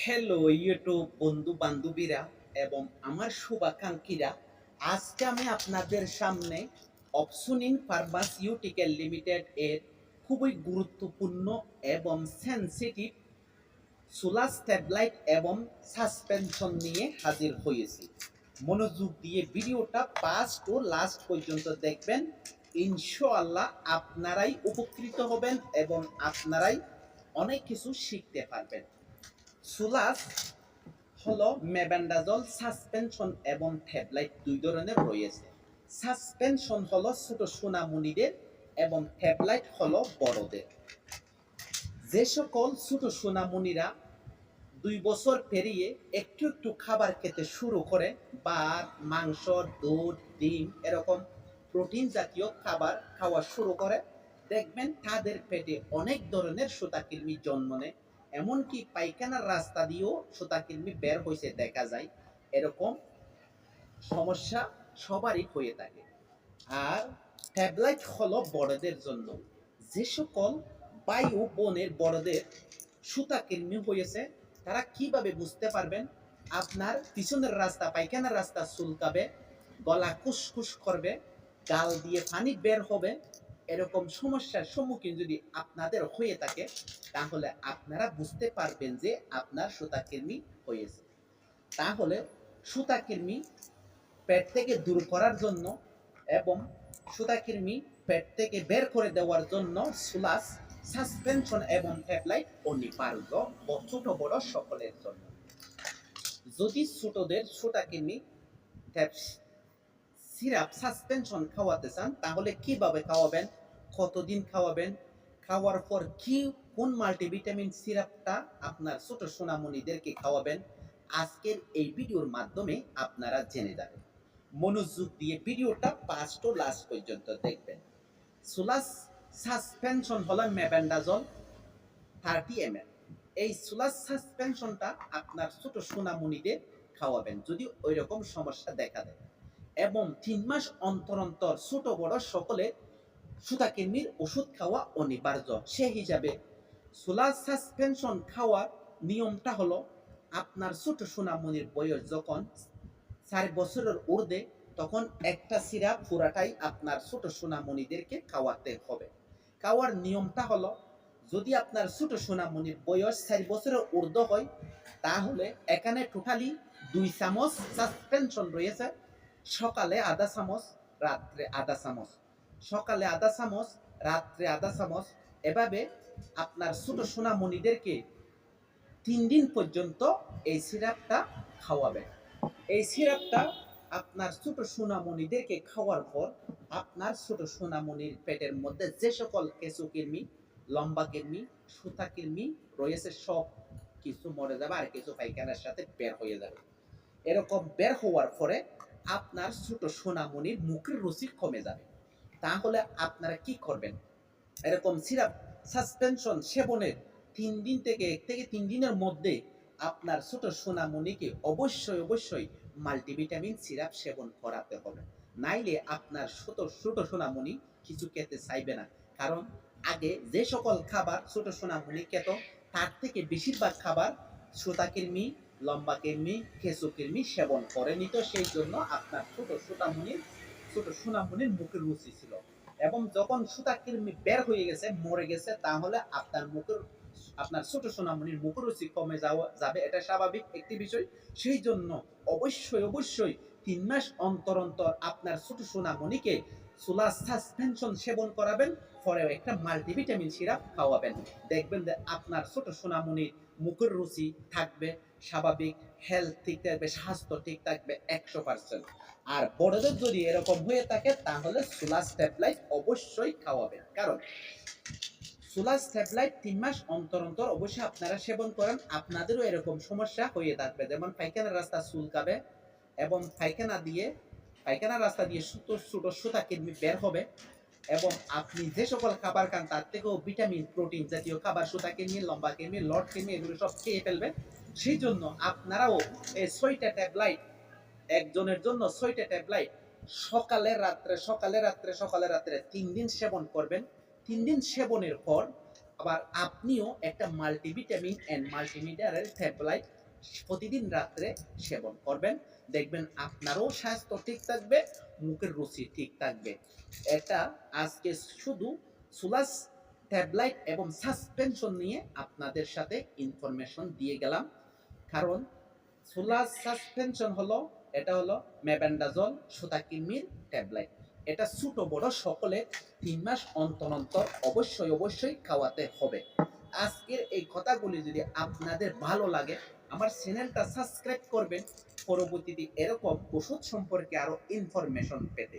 Hello YouTube বন্ধু বান্ধবীরা এবং আমার শুভাকাঙ্ক্ষীরা। আজকে আমি আপনাদের সামনে অপশনিং ফার্মাসিউটিক্যাল লিমিটেড এর খুবই গুরুত্বপূর্ণ এবং সেন্সিটিভ সোলার স্ট্যাবলাইট এবং সাসপেনশন নিয়ে হাজির হয়েছি। মনোযোগ দিয়ে ভিডিওটা ফার্স্ট ও লাস্ট পর্যন্ত দেখবেন। ইনশাআল্লাহ আপনারাই উপকৃত হবেন এবং আপনারাই অনেক কিছু শিখতে পারবেন। সুলাস হলো মেবেন্ডাজল, সাসপেনশন এবং ট্যাবলাইট দুই ধরনের রয়েছে সাসপেনশন হলো ছোট সোনামণিদের এবং ট্যাবলাইট হলো বড়দের। যে সকল ছোট সোনামণিরা দুই বছর পেরিয়ে একটু একটু খাবার খেতে শুরু করে বা মাংস, দুধ, ডিম, এরকম প্রোটিন জাতীয় খাবার খাওয়া শুরু করে, দেখবেন তাদের পেটে অনেক ধরনের সুতাকৃমি জন্ম নেয়। এমনকি পায়খানার রাস্তা দিয়েও সুতাকৃমি বের হয়েছে দেখা যায়। এরকম সমস্যা সবারই হয়ে থাকে। আর ট্যাবলেট হলো বড়দের জন্য। যে সকল বায়ু বনের বড়দের সুতাকৃমি হয়েছে তারা কীভাবে বুঝতে পারবেন আপনার পিছনের রাস্তা, পায়খানার রাস্তা চুলকাবে, গলা কুসকুস করবে, গাল দিয়ে পানি বের হবে? এরকম সমস্যার সম্মুখীন যদি আপনাদের হয়ে থাকে, তাহলে আপনারা বুঝতে পারবেন যে আপনার সুতাকৃমি হয়েছে। তাহলে সুতাকৃমি পেট থেকে দূর করার জন্য এবং সুতাকৃমি পেট থেকে বের করে দেওয়ার জন্য সুলাস সাসপেনশন এবং ট্যাবলাইট অনিবার্য ছোট বড় সকলের জন্য। যদি ছোটদের সুতাকৃমি সিরাপ সাসপেনশন খাওয়াতে চান, তাহলে কীভাবে খাওয়াবেন? কতদিন খাওয়াবেন? খাওয়ার পর কি, কোন মাল্টিভিটামিন সিরাপটা আপনার ছোট সোনামণিদেরকে খাওয়াবেন? আজকের এই ভিডিওর মাধ্যমে আপনারা জেনে যাবেন। মনোযোগ দিয়ে ভিডিওটা ফার্স্ট ও লাস্ট পর্যন্ত দেখবেন। সুলাস সাসপেনশন হলো মেবেন্ডাজল থার্টি এম এই সুলাস সাসপেনশনটা আপনার ছোট সোনামণিদের খাওয়াবেন, যদি ওই রকম সমস্যা দেখা দেয়। এবং তিন মাস অন্তর অন্তর ছোট বড় সকলে সুতাকিন্নির ওষুধ খাওয়া অনিবার্য। সে হিসাবে সোলার সাসপেনশন খাওয়ার নিয়মটা হলো, আপনার ছোট সোনামণির বয়স যখন চার বছরের ঊর্ধ্বে, তখন একটা সিরাপ পুরাটাই আপনার ছোট সোনামণিদেরকে খাওয়াতে হবে। খাওয়ার নিয়মটা হলো, যদি আপনার ছোট সোনামণির বয়স চার বছরের ঊর্ধ্ব হয়, তাহলে এখানে টোটালি দুই চামচ সাসপেনশন রয়েছে। সকালে আধা চামচ, রাত্রে আধা চামচ। সকালে আধা চামচ, রাত্রে আধা চামচ। এভাবে আপনার ছোট সোনামণিদেরকে তিন দিন পর্যন্ত এই সিরাপটা খাওয়াবেন এই সিরাপটা আপনার ছোট সোনামণিদেরকে খাওয়ার পর আপনার ছোট সোনামণির পেটের মধ্যে যে সকল কেঁচু কৃমি, লম্বা কৃমি, সুতা কৃমি রয়েছে, সব কিছু মরে যাবে আর কিছু পায়খানার সাথে বের হয়ে যাবে। এরকম বের হওয়ার পরে আপনার ছোট সোনামণির মুখের রুচি কমে যাবে। তাহলে আপনারা কি করবেন? এরকম সিরাপ সাসপেনশন সেবনের তিন দিন থেকে এক থেকে তিন দিনের মধ্যে আপনার ছোট সোনামণিকে অবশ্যই অবশ্যই মাল্টিভিটামিন সিরাপ সেবন করাতে হবে। নাইলে আপনার ছোট ছোট সোনামণি কিছু খেতে চাইবে না। কারণ আগে যে সকল খাবার ছোট সোনামণি খেত, তার থেকে বেশিরভাগ খাবার শ্রোতাকৃমি লম্বা কৃমি কেঁচু কৃমি সেবন করে নিত সেই জন্য আপনার ছোট সোনামণির ছোট সোনামণির মুখের রুচি ছিল। এবং যখন সুতাকৃমি বের হয়ে গেছে, মরে গেছে, তাহলে আপনার মুখের, আপনার ছোট সোনামণির মুখের রুচি কমে যাওয়া যাবে, এটা স্বাভাবিক একটি বিষয়। সেই জন্য অবশ্যই অবশ্যই তিন মাস অন্তর অন্তর আপনার ছোট সোনামণিকে সোলার সাসপেনশন সেবন করাবেন। পরে একটা মাল্টিভিটামিন সিরাপ খাওয়াবেন। দেখবেন যে আপনার ছোট সোনামণির মুখের রুচি থাকবে, স্বাভাবিক হেলথ ঠিক থাকবে, স্বাস্থ্য ঠিক থাকবে একশো পার্সেন্ট আর বড়দের যদি এরকম হয়ে থাকে, তাহলে সোলার স্টেপলাইট অবশ্যই খাওয়াবেন। কারণ সোলার স্টেপলাইট তিন মাস অন্তর অন্তর অবশ্যই আপনারা সেবন করেন। আপনাদেরও এরকম সমস্যা হয়ে থাকবে। যেমন পায়খানার রাস্তা চুলকাবে এবং পায়খানা দিয়ে, পায়খানার রাস্তা দিয়ে সুতো ছোট সুতা কিডনি বের হবে। এবং আপনি যে সকল খাবার খান, তার থেকেও ভিটামিন, প্রোটিন জাতীয় খাবার, সুতা কিডনি লম্বা কিডনি লট কিডনি এগুলো সব খেয়ে ফেলবেন। সেই জন্য আপনারাও এই ছয়টা ট্যাবলাইট একজনের জন্য ছয়টা ট্যাবলাইট সকালে রাত্রে সকালে রাত্রে সকালে রাত্রে তিন দিন সেবন করবেন। তিন দিন সেবনের পর আবার আপনিও একটা মাল্টিভিটামিন অ্যান্ড মাল্টিমিনারেল ট্যাবলেট প্রতিদিন রাত্রে সেবন করবেন। দেখবেন আপনারও স্বাস্থ্য ঠিক থাকবে, মুখের রুচি ঠিক থাকবে। এটা আজকে শুধু সুলাস, ট্যাবলাইট এবং সাসপেনশন নিয়ে আপনাদের সাথে ইনফরমেশন দিয়ে গেলাম। কারণ সুলাস সাসপেনশন হলো, এটা হলো মেবেন্ডাজল, সুতাকিমির ট্যাবলেট এটা ছোট বড় সকলে তিন মাস অন্তর অন্তর অবশ্যই অবশ্যই খাওয়াতে হবে। আজকের এই কথাগুলি যদি আপনাদের ভালো লাগে আমার চ্যানেলটা সাবস্ক্রাইব করবেন। পরবর্তীতে এরকম ওষুধ সম্পর্কে আরও ইনফরমেশন পেতে।